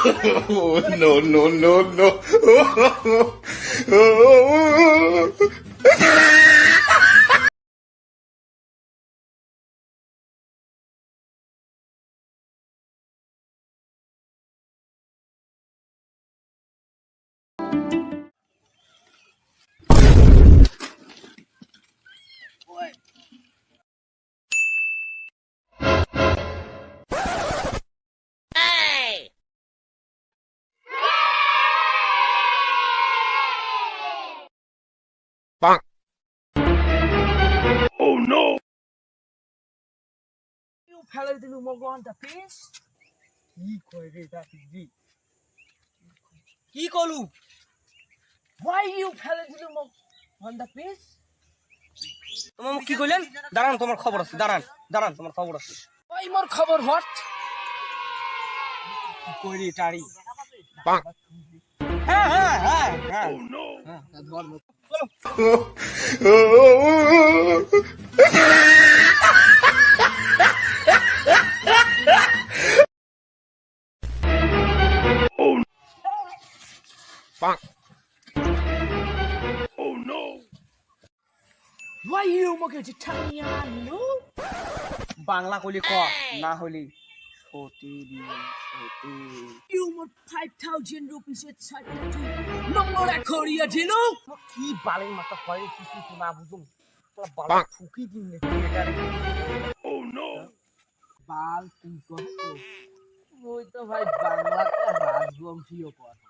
Oh, no, no, no, no. You fella দিলু mug on the piece কি কই রে দা পিজি কি কলু Why you fella দিলু মগ অন দ্য পিস তোমার কি কইলেন দাঁড়ান তোমার খবর আছে দাঁড়ান দাঁড়ান তোমার খবর আছে ওই মোর খবর হট কি কইরি টাড়ি হ্যাঁ হ্যাঁ হ্যাঁ হ্যাঁ ধর মোর Why you মগে জিঠানিয়ানো বাংলা কইলি ক না হইলি সতী সতী। You মোর 5000 rupees এর ছাড়তে নম্বর এক করিয়া দিলু কি বালের মাথা হয় কিছু তো না বুঝুম। তোরা বালা ফুকি দিন নে থিয়েটারে। বাল তুই কষ্ট। ওই তো ভাই বাংলাতে রাজবংশীয় কথা।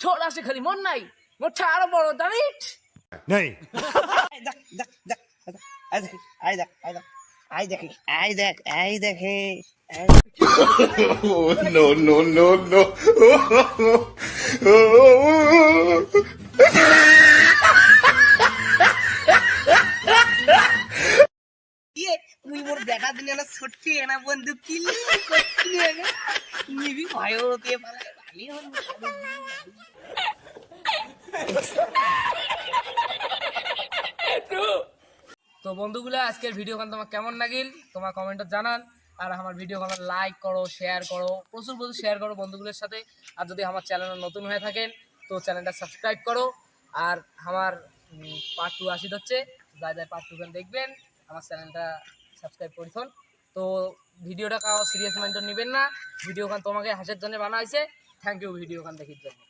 ছোট আছে খালি মন নাই। মোর আরও বড় দানিট এই দেখ দেখ দেখ আই দেখ আই দেখ আই দেখি আই দেখ আই দেখে আই no, no, no, no. ইয়ে মোর বেটা দিনে না ছুটছি না বন্ধু না নিবি ভয় হতে পারে ভালি তো বন্ধুগুলো, আজকের ভিডিও গান তোমার কেমন লাগিল? তোমার কমেন্টে জানান। আর আমার ভিডিও গান লাইক করো শেয়ার করো, প্রচুর প্রচুর শেয়ার করো বন্ধুগুলোর সাথে। আর যদি আমার চ্যানেল নতুন হয়ে থাকেন, তো চ্যানেলটা সাবস্ক্রাইব করো। আর আমার পার্ট টু আসি হচ্ছে। যা যা পার্ট টু দেখবেন, আমার চ্যানেলটা সাবস্ক্রাইব করিছন তো ভিডিওটা কাউ সিরিয়াস মাইন্ড নেবেন না। ভিডিও গান তোমাকে হাসের জন্য বানা হয়েছে থ্যাংক ইউ ভিডিও গান দেখির জন্য।